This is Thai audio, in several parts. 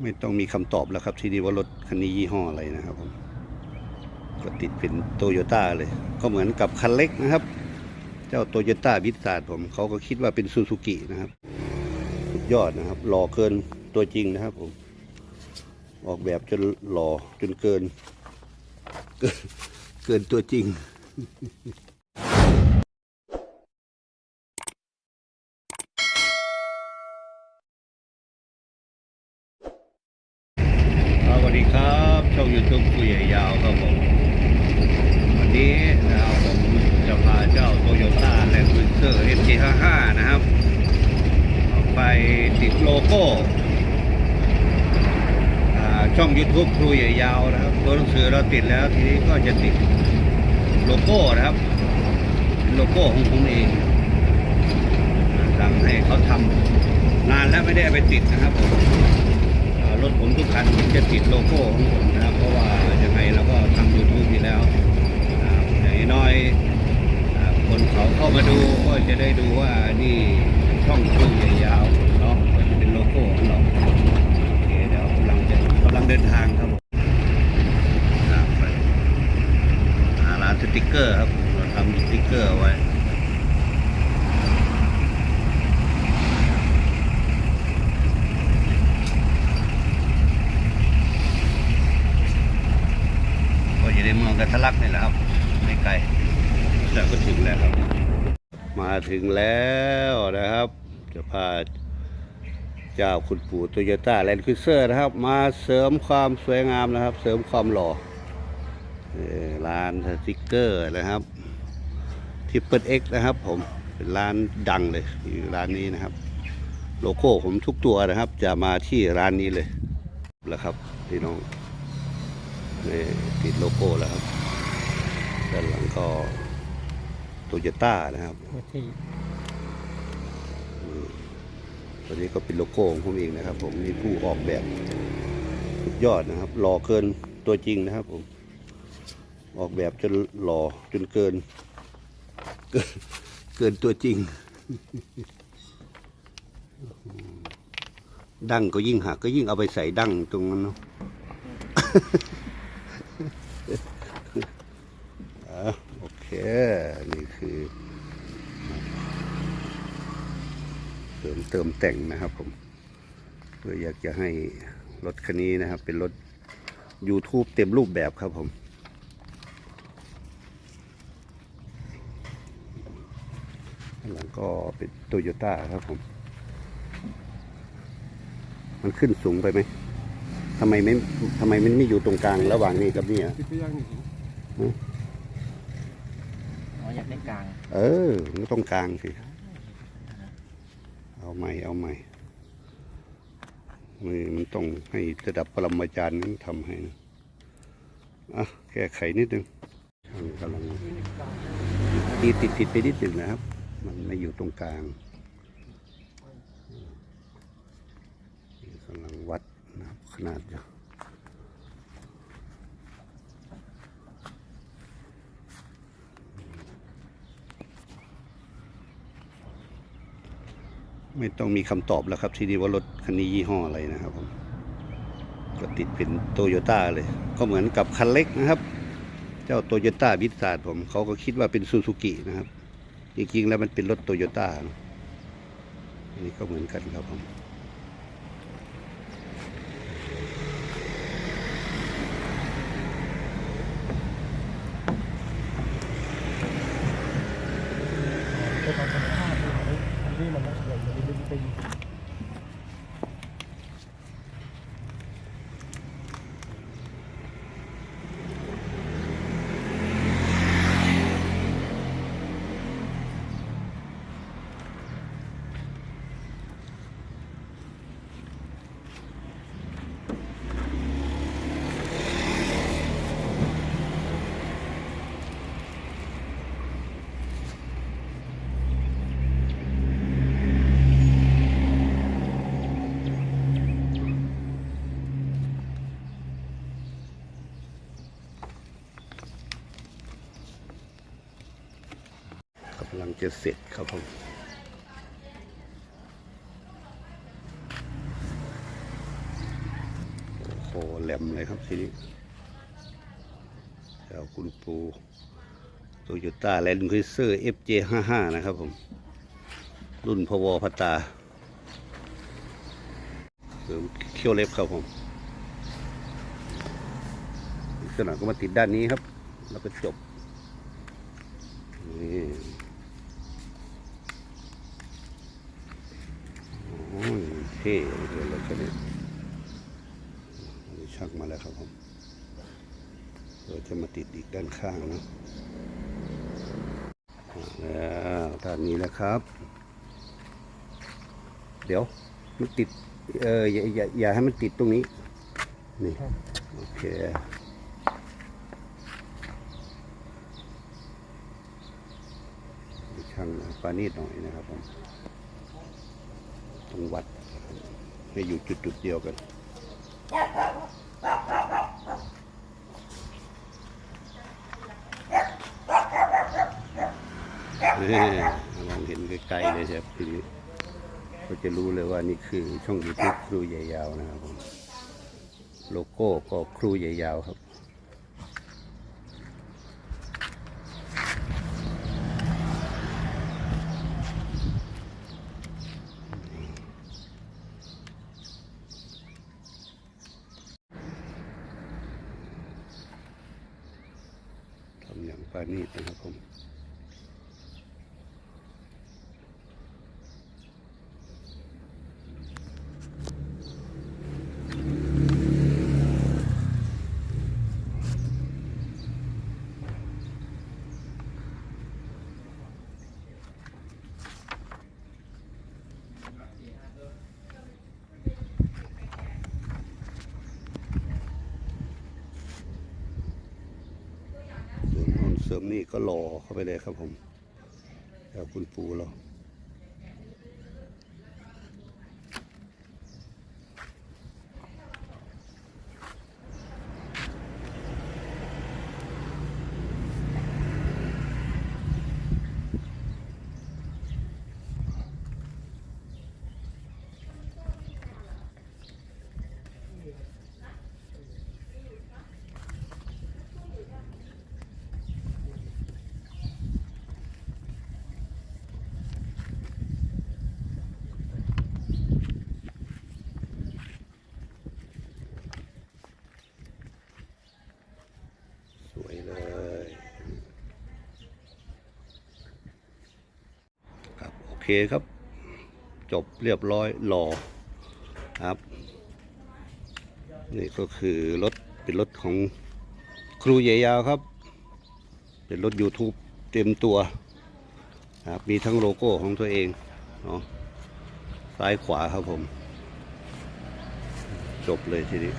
ไม่ต้องมีคำตอบแล้วครับ ที่นี่ว่ารถคันนี้ยี่ห้ออะไรนะครับผมก็ติดเป็นโตโยต้าเลย ก็เหมือนกับคันเล็กนะครับ เจ้าโตโยต้าวิสาดผมเขาก็คิดว่าเป็นซูซูกินะครับ สุดยอดนะครับ หล่อเกินตัวจริงนะครับผม ออกแบบจนหล่อจนเกิน เกินเกินตัวจริง ครับสวัสดี ครับช่องยูทูบผู้ใหญ่ยาวครับผมวันนี้นะครับผมจะพาเจ้าโตโยต้าแลนด์ครูเซอร์ SG55 นะครับ ไปติดโลโก้ช่อง YouTube ครูใหญ่ยาวนะครับตัวหนังสือเราติดแล้วทีนี้ก็จะติดโลโก้นะครับ โลโก้ของผมเองสั่งให้เขาทำนานแล้วไม่ได้ไปติดนะครับผม รถผมทุกคันจะติดโลโก้ของผมนะครับเพราะว่ายังไงเราก็ทำยูทูบอยู่แล้วนะครับอย่างน้อยคนเขาเข้ามาดูก็จะได้ดูว่านี่ช่องชูใหญ่ยาวเนาะก็จะเป็นโลโก้ของเราโอเคเดี๋ยวกำลังจะกำลังเดินทางครับผมครับไปหาร้านสติกเกอร์ครับเราทำสติกเกอร์ไว้ ก็อยู่ในเมืองกันทะลักนี่แหละครับ ไม่ไกลแล้วก็ถึงแล้วครับ มา ถึงแล้วนะครับ จะพาเจ้าคุณปู่โตโยต้าแลนด์ครูเซอร์นะครับ มาเสริมความสวยงามนะครับ เสริมความหล่อร้านสติกเกอร์นะครับทิปเปิลเอ็กนะครับ ผมเป็นร้านดังเลยอยู่ร้านนี้นะครับ โลโก้ผมทุกตัวนะครับ จะมาที่ร้านนี้เลยแล้วครับพี่น้องนี่ติดโลโก้แล้วครับด้านหลังก็ โตโยต้านะครับที่ตัวนี้ก็เป็นโลโก้ของผมเองนะครับ ผมนี่ผู้ออกแบบสุดยอดนะครับหล่อเกินตัวจริงนะครับผม ออกแบบจนหล่อจนเกิน เกินเกินตัวจริง ดั้งก็ยิ่งหักก็ยิ่งเอาไปใส่ดั้งตรงนั้นเนาะอะโอเค นี่คือ เติมเติมแต่งนะครับผมเพื่ออยากจะให้รถคันนี้นะครับ เป็นรถ YouTube เต็มรูปแบบครับผมข้างหลังก็เป็นโตโยต้าครับผม มันขึ้นสูงไปไหมทำไมไม่ทำไมมันไม่อยู่ตรงกลางระหว่างนี้กับนี่อะที่ไปย่างนี่หืออ๋ออยากได้กลาง เออมันก็ต้องกลางสิ เอาใหม่เอาใหม่มือมันต้องให้ระดับปรมาจารย์นั้นทำให้นะอะแก้ไขนิดนึงช่างกำลังตีติดผิดไปนิดหนึ่งนะครับ มันไม่อยู่ตรงกลางกำลังวัดนะครับขนาดอยู่ ไม่ต้องมีคำตอบแล้วครับที่นี่ว่ารถคันนี้ยี่ห้ออะไรนะครับผมก็ติดเป็นโตโยต้าเลย ก็เหมือนกับคันเล็กนะครับ เจ้าโตโยต้าบิสาดผมเขาก็คิดว่าเป็นซูซูกินะครับ จริงๆแล้วมันเป็นรถโตโยต้านะอันนี้ก็เหมือนกันครับผม ก็ตอนสภาพอันนี้มันน่าจะแบบมันเป็นเป็น กำลังจะเสร็จครับผมโหแหลมเลยครับทีนี้แล้วคุณปูโตโยต้าแลนด์ครูเซอร์ FJ55 นะครับผม รุ่นพวพตาเสริมเขี้ยวเล็บครับผมลักษณะก็มาติดด้านนี้ครับ แล้วก็จบ นี่โอ้ย เท่เหลยเลยคันนี้อันนี้ชักมาแล้วครับผมเราจะมาติดอีกด้านข้างนะแล้วด้านนี้แล้วครับ เดี๋ยวมันติดเอออย่าอย่าอย่าให้มันติดตรงนี้ นี่โอเคช่างปานีดหน่อยนะครับผม ต้อวัดให้อยู่จุดจุดๆเดียวกันนี่มองเห็นไกล้ๆเลยครับทีนี้ก็จะรู้เลยว่านี่คือช่องยูทูบครูใหญ่ยาวนะครับผมโลโก้ก็ครูใหญ่ยาวครับ อย่างปานี้นะครับผม เสริมนี่ก็หล่อเข้าไปเลยครับผมแล้วคุณปูเราสวยเลย ครับ โอ เคครับ จบเรียบร้อยหล่อครับ นี่ก็คือรถเป็นรถของครูใหญ่ยาวครับ เป็นรถ YouTube เต็มตัวครับมีทั้งโลโก้ของตัวเองเนาะซ้ายขวาครับผม จบเลยทีนี้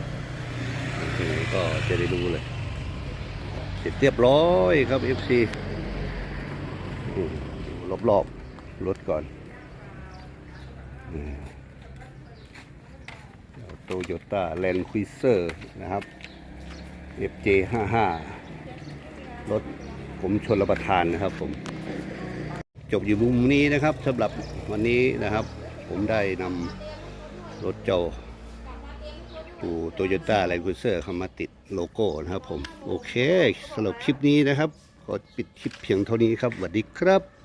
ทีนี้ก็จะได้รู้เลยเสร็จเรียบร้อยครับ FC รอบรอบๆ รถก่อนโตโยต้าแลนด์ค u ิเซอร์นะครับ FJ55 รถผมชนรประทานนะครับผม จบอยู่มุมนี้นะครับสำหรับวันนี้นะครับ ผมได้นำรถเจ้าตูโตโยต้าแลนด์ครูเซอร์เข้ามาติดโลโก้นะครับผม โอเคสำหรับคลิปนี้นะครับ ก็ปิดคลิปเพียงเท่านี้ครับสวัสดีครับ